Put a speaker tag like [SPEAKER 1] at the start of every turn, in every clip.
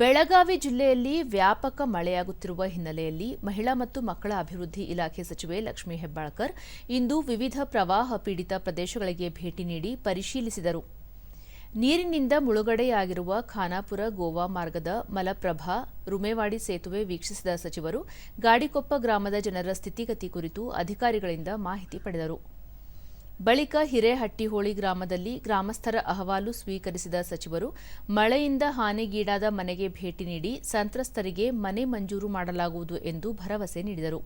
[SPEAKER 1] ಬೆಳಗಾವಿ ಜಿಲ್ಲೆಯಲ್ಲಿ ವ್ಯಾಪಕ ಮಳೆಯಾಗುತ್ತಿರುವ ಹಿನ್ನೆಲೆಯಲ್ಲಿ ಮಹಿಳಾ ಮತ್ತು ಮಕ್ಕಳ ಅಭಿವೃದ್ಧಿ ಇಲಾಖೆ ಸಚಿವೆ ಲಕ್ಷ್ಮೀ ಹೆಬ್ಬಾಳ್ಕರ್ ಇಂದು ವಿವಿಧ ಪ್ರವಾಹ ಪೀಡಿತ ಪ್ರದೇಶಗಳಿಗೆ ಭೇಟಿ ನೀಡಿ ಪರಿಶೀಲಿಸಿದರು. ನೀರಿನಿಂದ ಮುಳುಗಡೆಯಾಗಿರುವ ಖಾನಾಪುರ, ಗೋವಾ ಮಾರ್ಗದ ಮಲಪ್ರಭಾ, ರುಮೇವಾಡಿ ಸೇತುವೆ ವೀಕ್ಷಿಸಿದ ಸಚಿವರು, ಗಾಡಿಕೊಪ್ಪ ಗ್ರಾಮದ ಜನರ ಸ್ಥಿತಿಗತಿ ಕುರಿತು ಅಧಿಕಾರಿಗಳಿಂದ ಮಾಹಿತಿ ಪಡೆದರು. ಬಳಿಕ ಹಿರೇಹಟ್ಟಿಹೋಳಿ ಗ್ರಾಮದಲ್ಲಿ ಗ್ರಾಮಸ್ಥರ ಅಹವಾಲು ಸ್ವೀಕರಿಸಿದ ಸಚಿವರು, ಮಳೆಯಿಂದ ಹಾನಿಗೀಡಾದ ಮನೆಗೆ ಭೇಟಿ ನೀಡಿ ಸಂತ್ರಸ್ತರಿಗೆ ಮನೆ ಮಂಜೂರು ಮಾಡಲಾಗುವುದು ಎಂದು ಭರವಸೆ ನೀಡಿದರು.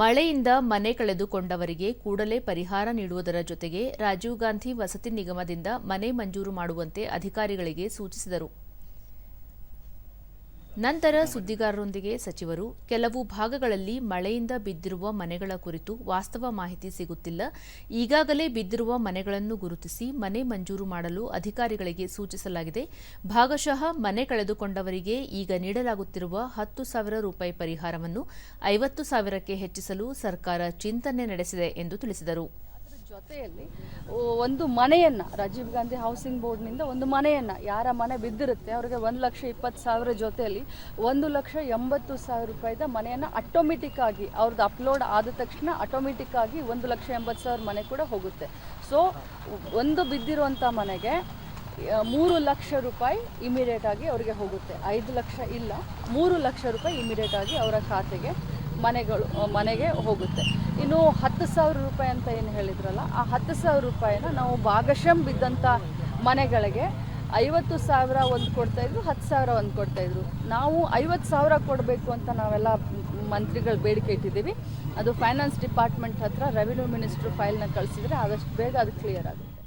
[SPEAKER 1] ಮಳೆಯಿಂದ ಮನೆ ಕಳೆದುಕೊಂಡವರಿಗೆ ಕೂಡಲೇ ಪರಿಹಾರ ನೀಡುವುದರ ಜೊತೆಗೆ ರಾಜೀವ್ ಗಾಂಧಿ ವಸತಿ ನಿಗಮದಿಂದ ಮನೆ ಮಂಜೂರು ಮಾಡುವಂತೆ ಅಧಿಕಾರಿಗಳಿಗೆ ಸೂಚಿಸಿದರು. ನಂತರ ಸುದ್ದಿಗಾರರೊಂದಿಗೆ ಸಚಿವರು, ಕೆಲವು ಭಾಗಗಳಲ್ಲಿ ಮಳೆಯಿಂದ ಬಿದ್ದಿರುವ ಮನೆಗಳ ಕುರಿತು ವಾಸ್ತವ ಮಾಹಿತಿ ಸಿಗುತ್ತಿಲ್ಲ. ಈಗಾಗಲೇ ಬಿದ್ದಿರುವ ಮನೆಗಳನ್ನು ಗುರುತಿಸಿ ಮನೆ ಮಂಜೂರು ಮಾಡಲು ಅಧಿಕಾರಿಗಳಿಗೆ ಸೂಚಿಸಲಾಗಿದೆ. ಭಾಗಶಃ ಮನೆ ಕಳೆದುಕೊಂಡವರಿಗೆ ಈಗ ನೀಡಲಾಗುತ್ತಿರುವ ಹತ್ತು ಸಾವಿರ ರೂಪಾಯಿ ಪರಿಹಾರವನ್ನು ಐವತ್ತು ಸಾವಿರಕ್ಕೆ ಹೆಚ್ಚಿಸಲು ಸರ್ಕಾರ ಚಿಂತನೆ ನಡೆಸಿದೆ ಎಂದು ತಿಳಿಸಿದರು.
[SPEAKER 2] ಜೊತೆಯಲ್ಲಿ ಒಂದು ಮನೆಯನ್ನ, ರಾಜೀವ್ ಗಾಂಧಿ ಹೌಸಿಂಗ್ ಬೋರ್ಡ್ನಿಂದ ಒಂದು ಮನೆಯನ್ನ, ಯಾರ ಮನೆ ಬಿದ್ದಿರುತ್ತೆ, ಅವರಿಗೆ ಒಂದು ಲಕ್ಷ ಇಪ್ಪತ್ತು ಸಾವಿರ ಜೊತೆಯಲ್ಲಿ ಒಂದು ಲಕ್ಷ ಎಂಬತ್ತು ಸಾವಿರ ರೂಪಾಯಿದ ಮನೆಯನ್ನ ಆಟೋಮೆಟಿಕ್ ಆಗಿ ಅವ್ರದ್ದು ಅಪ್ಲೋಡ್ ಆದ ತಕ್ಷಣ ಆಟೋಮೆಟಿಕ್ ಆಗಿ ಒಂದು ಲಕ್ಷ ಎಂಬತ್ತು ಸಾವಿರ ಮನೆ ಕೂಡ ಹೋಗುತ್ತೆ. ಸೊ ಒಂದು ಬಿದ್ದಿರುವಂಥ ಮನೆಗೆ ಮೂರು ಲಕ್ಷ ರೂಪಾಯಿ ಇಮಿಡಿಯೇಟ್ ಆಗಿ ಅವರಿಗೆ ಹೋಗುತ್ತೆ. ಐದು ಲಕ್ಷ ಇಲ್ಲ, ಮೂರು ಲಕ್ಷ ರೂಪಾಯಿ ಇಮಿಡಿಯೇಟ್ ಆಗಿ ಅವರ ಖಾತೆಗೆ ಮನೆಗಳು ಮನೆಗೆ ಹೋಗುತ್ತೆ. ಇನ್ನು ಹತ್ತು ಸಾವಿರ ರೂಪಾಯಿ ಅಂತ ಏನು ಹೇಳಿದ್ರಲ್ಲ, ಆ ಹತ್ತು ಸಾವಿರ ರೂಪಾಯಿನ ನಾವು ಭಾಗಶಃ ಬಿದ್ದಂಥ ಮನೆಗಳಿಗೆ ಐವತ್ತು ಸಾವಿರ ಒಂದು ಕೊಡ್ತಾಯಿದ್ರು ಹತ್ತು ಸಾವಿರ ಒಂದು ಕೊಡ್ತಾಯಿದ್ರು ನಾವು ಐವತ್ತು ಸಾವಿರ ಕೊಡಬೇಕು ಅಂತ ನಾವೆಲ್ಲ ಮಂತ್ರಿಗಳು ಬೇಡಿಕೆ ಇಟ್ಟಿದ್ದೀವಿ. ಅದು ಫೈನಾನ್ಸ್ ಡಿಪಾರ್ಟ್ಮೆಂಟ್ ಹತ್ರ ರೆವಿನ್ಯೂ ಮಿನಿಸ್ಟ್ರು ಫೈಲ್ನ ಕಳಿಸಿದ್ರೆ ಆದಷ್ಟು ಬೇಗ ಅದು ಕ್ಲಿಯರ್ ಆಗುತ್ತೆ.